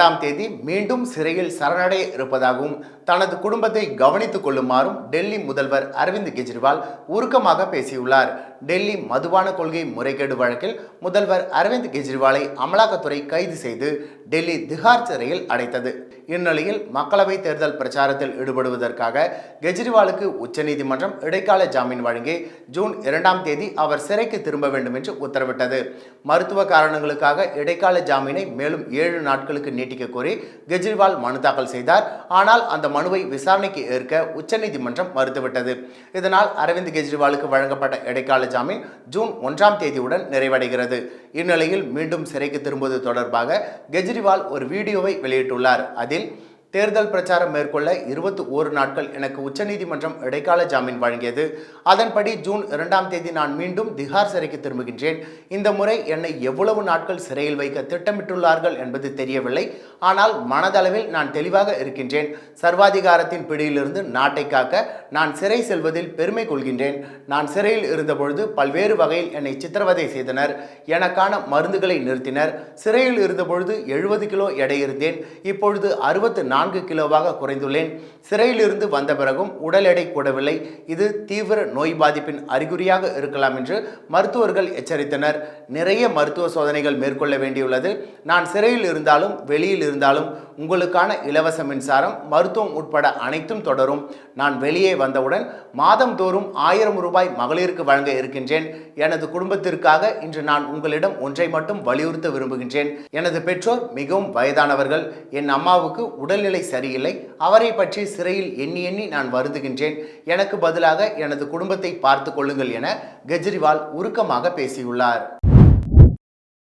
இரண்டாம் தேதி மீண்டும் சிறையில் சரணடைய இருப்பதாகவும் தனது குடும்பத்தை கவனித்துக் கொள்ளுமாறும் டெல்லி முதல்வர் அரவிந்த் கெஜ்ரிவால் உருக்கமாக பேசியுள்ளார். டெல்லி மதுபான கொள்கை முறைகேடு வழக்கில் முதல்வர் அரவிந்த் கெஜ்ரிவாலை அமலாக்கத்துறை கைது செய்து டெல்லி திஹார் சிறையில் அடைத்தது. இந்நிலையில் மக்களவை தேர்தல் பிரச்சாரத்தில் ஈடுபடுவதற்காக கெஜ்ரிவாலுக்கு உச்சநீதிமன்றம் இடைக்கால ஜாமீன் வழங்கி ஜூன் இரண்டாம் தேதி அவர் சிறைக்கு திரும்ப வேண்டும் என்று உத்தரவிட்டது. மருத்துவ காரணங்களுக்காக இடைக்கால ஜாமீனை மேலும் ஏழு நாட்களுக்கு நீட்டிக்க கோரி கெஜ்ரிவால் மனு தாக்கல் செய்தார். ஆனால் அந்த மனுவை விசாரணைக்கு ஏற்க உச்சநீதிமன்றம் மறுத்துவிட்டது. இதனால் அரவிந்த் கெஜ்ரிவாலுக்கு வழங்கப்பட்ட இடைக்கால ஜாமீன் ஜூன் ஒன்றாம் தேதியுடன் நிறைவடைகிறது. இந்நிலையில் மீண்டும் சிறைக்கு திரும்புவது தொடர்பாக கெஜ்ரிவால் ஒரு வீடியோவை வெளியிட்டுள்ளார். அதில் தேர்தல் பிரச்சாரம் மேற்கொள்ள இருபத்தி ஓரு நாட்கள் எனக்கு உச்சநீதிமன்றம் இடைக்கால ஜாமீன் வழங்கியது. அதன்படி ஜூன் இரண்டாம் தேதி நான் மீண்டும் திகார் சிறைக்கு திரும்புகின்றேன். இந்த முறை என்னை எவ்வளவு நாட்கள் சிறையில் வைக்க திட்டமிட்டுள்ளார்கள் என்பது தெரியவில்லை. ஆனால் மனதளவில் நான் தெளிவாக இருக்கின்றேன். சர்வாதிகாரத்தின் பிடியிலிருந்து நாட்டை காக்க நான் சிறை செல்வதில் பெருமை கொள்கின்றேன். நான் சிறையில் இருந்தபொழுது பல்வேறு வகையில் என்னை சித்திரவதை செய்தனர். எனக்கான மருந்துகளை நிறுத்தினர். சிறையில் இருந்தபொழுது எழுபது கிலோ எடை இருந்தேன். இப்பொழுது அறுபத்து நான்கு கிலோவாக குறைந்துள்ளேன். சிறையிலிருந்து வந்த பிறகும் உடல் எடை கூடவில்லை. இது தீவிர நோய் பாதிப்பின் அறிகுறியாக இருக்கலாம் என்று மருத்துவர்கள் எச்சரித்தனர். நிறைய மருத்துவ சோதனைகள் மேற்கொள்ள வேண்டியுள்ளது. நான் சிறையில் இருந்தாலும் வெளியில் இருந்தாலும் உங்களுக்கான இலவச மின்சாரம் மருத்துவம் உட்பட அனைத்தும் தொடரும். நான் வெளியே வந்தவுடன் மாதந்தோறும் ஆயிரம் ரூபாய் மகளிருக்கு வழங்க இருக்கின்றேன். எனது குடும்பத்திற்காக இன்று நான் உங்களிடம் ஒன்றை மட்டும் வலியுறுத்த விரும்புகின்றேன். எனது பெற்றோர் மிகவும் வயதானவர்கள். என் அம்மாவுக்கு உடல்நிலை சரியில்லை. அவரை பற்றி சிறையில் எண்ணி எண்ணி நான் வருந்துகின்றேன். எனக்கு பதிலாக எனது குடும்பத்தை பார்த்து கொள்ளுங்கள் என கெஜ்ரிவால் உருக்கமாக பேசியுள்ளார்.